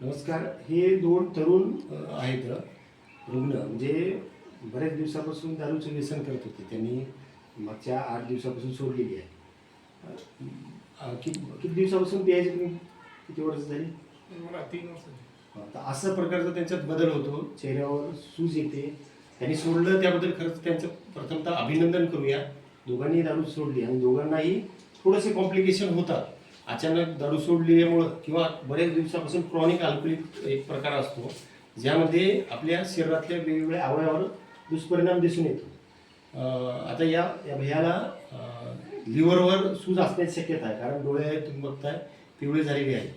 नमस्कार हे दोन तरुण आहेत रुग्ण. म्हणजे बऱ्याच दिवसापासून दारूचं व्यसन करत होते. त्यांनी मागच्या आठ दिवसापासून सोडलेली आहे. अ, कि- किती दिवसापासून प्यायचे तुम्ही? किती वर्ष झाली. तर असं प्रकारचा त्यांच्यात बदल होतो चेहऱ्यावर सूज येते. त्यांनी सोडलं त्याबद्दल खरंच त्यांचं प्रथमतः अभिनंदन करूया. दोघांनी दारू सोडली आणि दोघांनाही थोडेसे कॉम्प्लिकेशन होतात. अचानक दारू सोडलेल्यामुळं किंवा बऱ्याच दिवसापासून क्रॉनिक अल्कोहोलिक एक प्रकार असतो ज्यामध्ये आपल्या शरीरातल्या वेगवेगळ्या अवयवावर दुष्परिणाम दिसून येतो. आता या या भैयाला लिव्हरवर सूज असण्याची शक्यता आहे कारण डोळे तुम्ही बघताय पिवळे झालेले आहे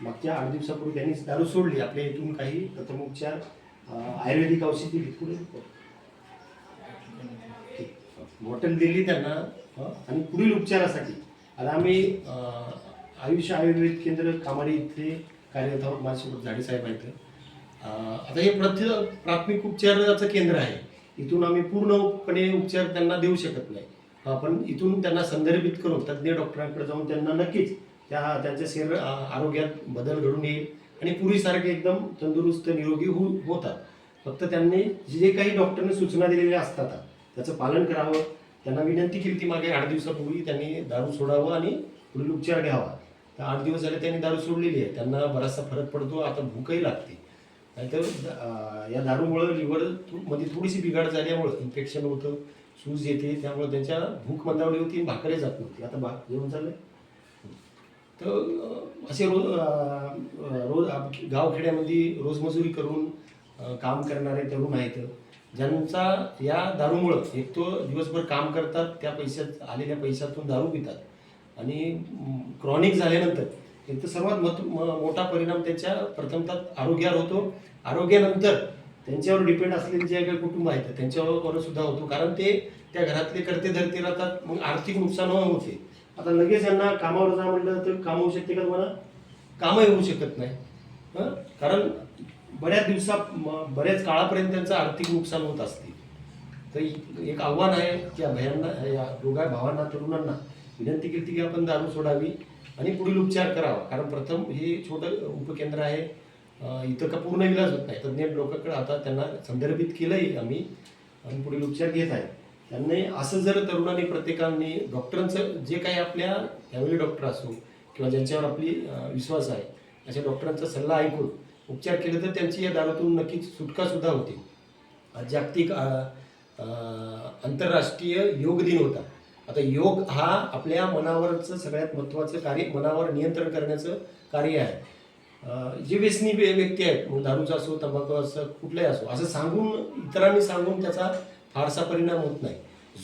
मागच्या आठ दिवसापूर्वी त्यांनी दारू सोडली आपल्या इथून काही प्रथमोपचार आयुर्वेदिक औषधी दिली बॉटल दिली त्यांना आणि पुढील उपचारासाठी. आता आम्ही आयुष्य आयुष आयुर्वेद केंद्र खामारी इथे कार्यरत आहोत माझ्यासोबत झाडे साहेब आहेत. आता हे प्रथ प्राथमिक उपचाराचं केंद्र आहे. इथून आम्ही पूर्णपणे उपचार त्यांना देऊ शकत नाही. आपण इथून त्यांना संदर्भित करून तज्ज्ञ डॉक्टरांकडे जाऊन त्यांना नक्कीच त्या त्यांच्या शरीर आरोग्यात बदल घडून येईल आणि पूर्वीसारखे एकदम तंदुरुस्त निरोगी हो होतात. फक्त त्यांनी जे काही डॉक्टरने सूचना दिलेल्या असतात त्याचं पालन करावं. त्यांना विनंती केली ती मागे आठ दिवसापूर्वी त्यांनी दारू सोडावं आणि पुढील उपचार घ्यावा. तर आठ दिवस झाले त्यांनी दारू सोडलेली आहे. त्यांना बराचसा फरक पडतो आता भूकही लागते. नाहीतर या दारूमुळं लिव्हरमध्ये थोडीशी बिघाड झाल्यामुळं इन्फेक्शन होतं सूज येते त्यामुळे त्यांच्या भूक मंदावली होती भाकरे जात नव्हती. आता बा जेवण चाललंय तर असे रोज रोज आप- गावखेड्यामध्ये रोजमजुरी करून काम करणारे तरुण आहेत. ज्यांचा या दारूमुळं एक तो दिवसभर काम करतात त्या पैशात आलेल्या पैशातून दारू पितात. आणि क्रॉनिक झाल्यानंतर एक तर सर्वात मत म- मोठा परिणाम त्यांच्या प्रथमतः आरोग्यावर होतो. आरोग्यानंतर त्यांच्यावर डिपेंड असलेले जे काही कुटुंब आहेत त्यांच्यावर सुद्धा होतो. कारण ते त्या घरातले करते धरते राहतात मग आर्थिक नुकसान होते. आता लगेच यांना कामावर जा म्हटलं तर काम होऊ शकते का तुम्हाला? कामही होऊ शकत नाही. कारण बऱ्याच दिवसा म- बऱ्याच काळापर्यंत त्यांचं आर्थिक नुकसान होत असते. तर एक आव्हान आहे त्या भयांना या दोघा भावांना तरुणांना विनंती केली की आपण दारू सोडावी आणि पुढील उपचार करावा. कारण प्रथम हे छोटं उपकेंद्र आहे. इथं का पूर्ण इलाज होत नाही. तज्ज्ञ लोकांकडे आता त्यांना संदर्भित केलंही आम्ही आणि पुढील उपचार घेत आहे. त्यांनी असं जर तरुणांनी प्रत्येकाने डॉक्टरांचं जे काही आपल्या फॅमिली डॉक्टर असो किंवा ज्यांच्यावर आपली विश्वास आहे अशा डॉक्टरांचा सल्ला ऐकून उपचार केले तर त्यांची या दारातून नक्कीच सुटकासुद्धा होते. जागतिक आंतरराष्ट्रीय योग दिन होता. आता योग हा आपल्या मनावरचं सगळ्यात महत्त्वाचं कार्य मनावर नियंत्रण करण्याचं कार्य आहे. जे व्यसनी व्यक्ती आहेत मग दारूचा असो तंबाखू असो कुठलाही असो असं सांगून इतरांनी सांगून त्याचा फारसा परिणाम होत नाही.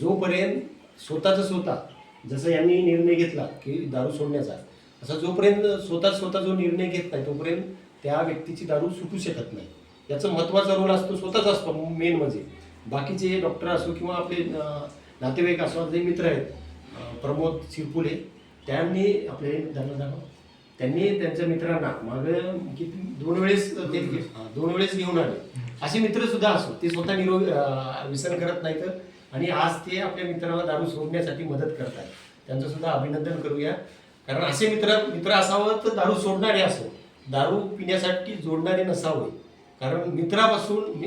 जोपर्यंत स्वतःचं स्वतः जसं यांनी निर्णय घेतला की दारू सोडण्याचा असा जोपर्यंत स्वतः स्वतः जो निर्णय घेत नाही तोपर्यंत त्या व्यक्तीची दारू सुटू शकत नाही. याचा महत्त्वाचा रोल असतो स्वतःच असतो मेन म्हणजे. बाकीचे डॉक्टर असो किंवा आपले नातेवाईक असो जे मित्र आहेत प्रमोद शिरपुले त्यांनी आपले त्यांना दाखव. त्यांनी त्यांच्या मित्रांना माग किती दोन वेळेस ते दोन वेळेस घेऊन आले. असे मित्र सुद्धा असो ते स्वतः निरोग व्यसन करत नाहीत आणि आज ते आपल्या मित्राला दारू सोडण्यासाठी मदत करतात. त्यांचं सुद्धा अभिनंदन करूया. कारण असे मित्र मित्र असावं तर दारू सोडणारे असो दारू पिण्यासाठी जोडणारे नसावे. कारण मित्रापासून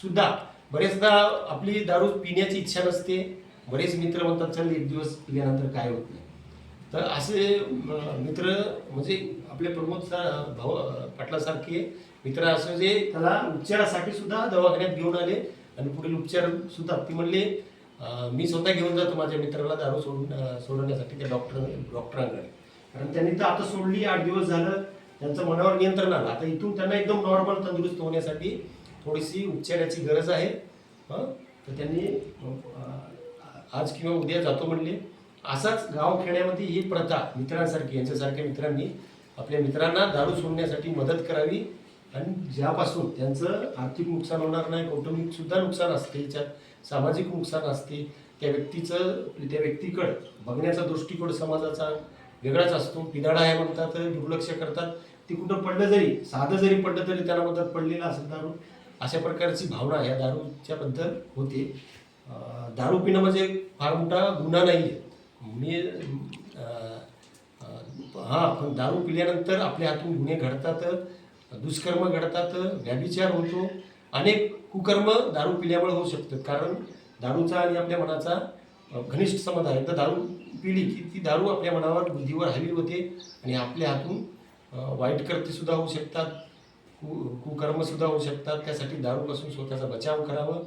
सुद्धा बरेचदा आपली दारू पिण्याची इच्छा नसते बरेच मित्र म्हणतात चल एक दिवस पिल्यानंतर काय होत नाही. तर असे मित्र म्हणजे आपले प्रमोद सा- भाऊ पाटलासारखे मित्र असं जे त्याला उपचारासाठी सुद्धा दवाखान्यात घेऊन आले आणि पुढील उपचार सुद्धा. ती म्हणले मी स्वतः घेऊन जातो माझ्या मित्राला दारू सोड सोडवण्यासाठी त्या डॉक्टर डॉक्टरांकडे. कारण त्यांनी तर आता सोडली आठ दिवस झालं त्यांचं मनावर नियंत्रण आलं. आता इथून त्यांना एकदम नॉर्मल तंदुरुस्त होण्यासाठी थोडीशी उपचाराची गरज आहे. हं? तर त्यांनी आज किंवा उद्या जातो म्हणले असाच गावखेड्यामध्ये ही प्रथा मित्रांसारखी यांच्यासारख्या मित्रांनी आपल्या मित्रांना दारू सोडण्यासाठी मदत करावी आणि ज्यापासून त्यांचं आर्थिक नुकसान होणार नाही कौटुंबिक सुद्धा नुकसान असते त्याच्यात सामाजिक नुकसान असते त्या व्यक्तीचं त्या व्यक्तीकडं बघण्याचा दृष्टिकोन समाजाचा वेगळाच असतो. पिदाडा आहे म्हणतात दुर्लक्ष करतात. ती कुठं पडलं जरी साधं जरी पडलं तरी त्याला म्हणतात पडलेलं असेल दारू. अशा प्रकारची भावना या दारूच्या बद्दल होते. दारू पिणं म्हणजे फार मोठा गुन्हा नाही आहे मी हां पण दारू पिल्यानंतर आपल्या हातून गुन्हे घडतात दुष्कर्म घडतात व्याभिचार होतो. अनेक कुकर्म दारू पिल्यामुळे होऊ शकतात. कारण दारूचा आणि आपल्या मनाचा घनिष्ठ संबंध आहे. तर दारू पिली की ती दारू आपल्या मनावर बुद्धीवर हवी होते आणि आपल्या हातून वाईट कृत्य होऊ शकतात. कु कुकर्मसुद्धा होऊ शकतात. त्यासाठी दारूपासून स्वतःचा बचाव करावा.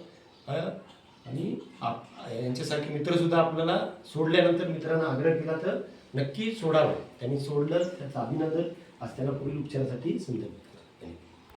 आणि आप यांच्यासारखे मित्रसुद्धा आपल्याला सोडल्यानंतर मित्रांना आग्रह केला तर नक्की सोडावं. त्यांनी सोडलं त्याचं अभिनंदन. आज त्यांना पुढील उपचारासाठी संधी